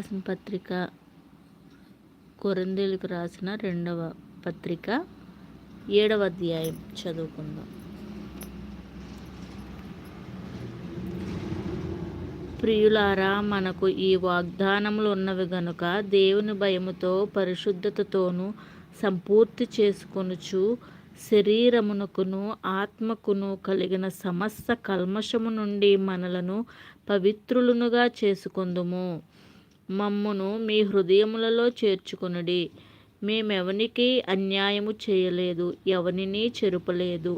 రాసిన పత్రిక కొరందేలకు రాసిన రెండవ పత్రిక ఏడవ అధ్యాయం చదువుకుందాం. ప్రియులారా మనకు ఈ వాగ్దానములు ఉన్నవి గనుక దేవుని భయముతో పరిశుద్ధతతోనూ సంపూర్తి చేసుకొనుచు శరీరమునకును ఆత్మకును కలిగిన సమస్త కల్మషము నుండి మనలను పవిత్రులనుగా చేసుకుందుము. మమ్మును మీ హృదయములలో చేర్చుకొనుడి. మేమెవనికి అన్యాయము చేయలేదు ఎవనిని చెరుపలేదు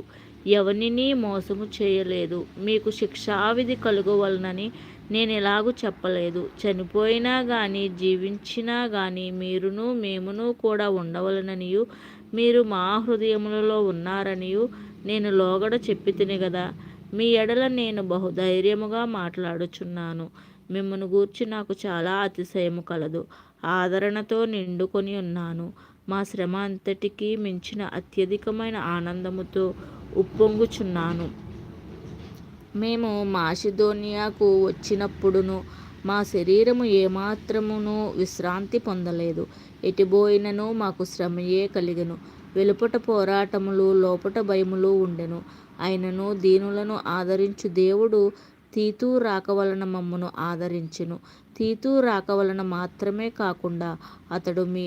ఎవనిని మోసము చేయలేదు. మీకు శిక్షావిధి కలుగవలనని నేను ఎలాగూ చెప్పలేదు. చనిపోయినా కానీ జీవించినా కానీ మీరును మేమును కూడా ఉండవలననియు మీరు మా హృదయములలో ఉన్నారనియు నేను లోగడ చెప్పి తిని కదా మీ ఎడల నేను బహుధైర్యముగా మాట్లాడుచున్నాను. మిమ్మను గూర్చి నాకు చాలా అతిశయము కలదు. ఆదరణతో నిండుకొని ఉన్నాను. మా శ్రమ అంతటికీ మించిన అత్యధికమైన ఆనందముతో ఉప్పొంగుచున్నాను. మేము మాసిదోనియాకు వచ్చినప్పుడును మా శరీరము ఏమాత్రమును విశ్రాంతి పొందలేదు. ఎటుబోయినను మాకు శ్రమయే కలిగెను. వెలుపట పోరాటములు లోపట భయములు ఉండెను. అయినను దీనులను ఆదరించు దేవుడు తీతూ రాక వలన మమ్మను ఆదరించును. తీతూ రాక వలన మాత్రమే కాకుండా అతడు మీ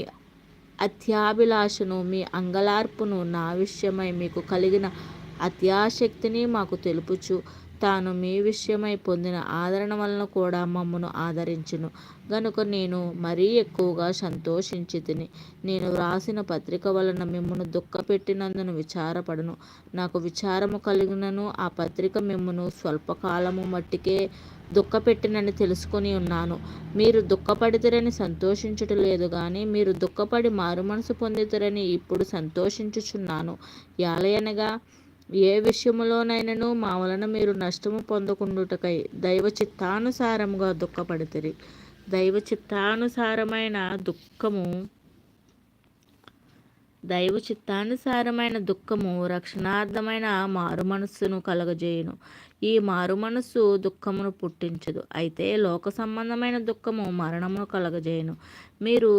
అత్యాభిలాషను మీ అంగలార్పును నా విషయమై మీకు కలిగిన అత్యాశక్తిని మాకు తెలుపుచు తాను మీ విషయమై పొందిన ఆదరణ వలన కూడా మమ్మను ఆదరించును. గనుక నేను మరీ ఎక్కువగా సంతోషించి తిని నేను వ్రాసిన పత్రిక వలన మిమ్మను దుఃఖపెట్టినందును విచారపడను. నాకు విచారము కలిగినను ఆ పత్రిక మిమ్మను స్వల్పకాలము మట్టికే దుఃఖపెట్టినని తెలుసుకొని ఉన్నాను. మీరు దుఃఖపడితేరని సంతోషించుట లేదు కానీ మీరు దుఃఖపడి మారుమనసు పొందితరని ఇప్పుడు సంతోషించుచున్నాను. యాలయనగా ఏ విషయములోనైనను మా వలన మీరు నష్టము పొందకుండుటకై దైవ చిత్తానుసారముగా దుఃఖపడితిరి. దైవ చిత్తానుసారమైన దుఃఖము దైవ చిత్తానుసారమైన దుఃఖము రక్షణార్థమైన మారు మనస్సును కలగజేయును. ఈ మారు మనస్సు దుఃఖమును పుట్టించదు. అయితే లోక సంబంధమైన దుఃఖము మరణమును కలగజేయును. మీరు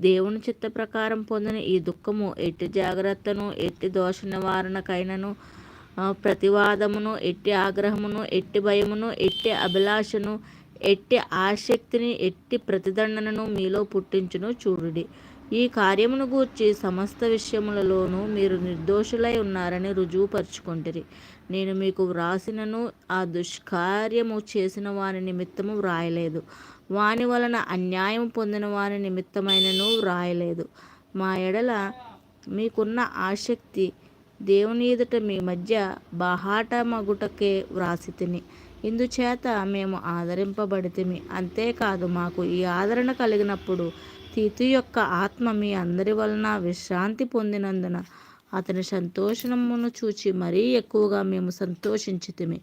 దేవుని చిత్త ప్రకారం పొందిన ఈ దుఃఖము ఎట్టి జాగ్రత్తను ఎట్టి దోష నివారణకైనను ప్రతివాదమును ఎట్టి ఆగ్రహమును ఎట్టి భయమును ఎట్టి అభిలాషను ఎట్టి ఆసక్తిని ఎట్టి ప్రతిదండనను మీలో పుట్టించును చూడుడి. ఈ కార్యమును గూర్చి సమస్త విషయములలోనూ మీరు నిర్దోషులై ఉన్నారని రుజువుపరుచుకుంటురి. నేను మీకు వ్రాసినను ఆ దుష్కార్యము చేసిన వారి నిమిత్తము వ్రాయలేదు. వాని వలన అన్యాయం పొందిన వారి నిమిత్తమైనను వ్రాయలేదు. మా ఎడల మీకున్న ఆసక్తి దేవుని ఎదుట మీ మధ్య బాహాట మగుటకే వ్రాసి తిని ఇందుచేత మేము ఆదరింపబడితిమి. అంతేకాదు మాకు ఈ ఆదరణ కలిగినప్పుడు తీతు యొక్క ఆత్మ మీ అందరి వలన విశ్రాంతి పొందినందున అతని సంతోషమును చూచి మరీ ఎక్కువగా మేము సంతోషించితిమి.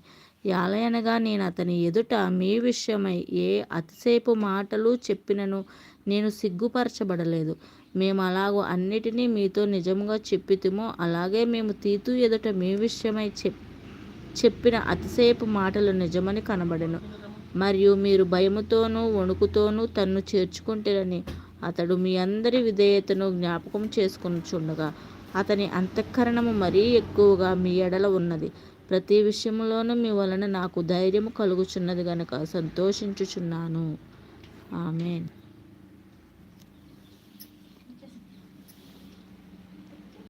యాలయనగా నేను అతని ఎదుట మీ విషయమై ఏ అతిసేపు మాటలు చెప్పినను నేను సిగ్గుపరచబడలేదు. మేము అలాగో అన్నిటినీ మీతో నిజముగా చెప్పితుమో అలాగే మేము తీతు ఎదుట మీ విషయమై చెప్ చెప్పిన అతిసేపు మాటలు నిజమని కనబడను. మరియు మీరు భయముతోనూ వణుకుతోనూ తన్ను చేర్చుకుంటారని అతడు మీ అందరి విధేయతను జ్ఞాపకం చేసుకునిచుండగా అతని అంతఃకరణము మరీ ఎక్కువగా మీ ఎడల ఉన్నది. ప్రతి విషయంలోనూ మీ వలన నాకు ధైర్యము కలుగుచున్నది గనుక సంతోషించుచున్నాను. ఆమెన్.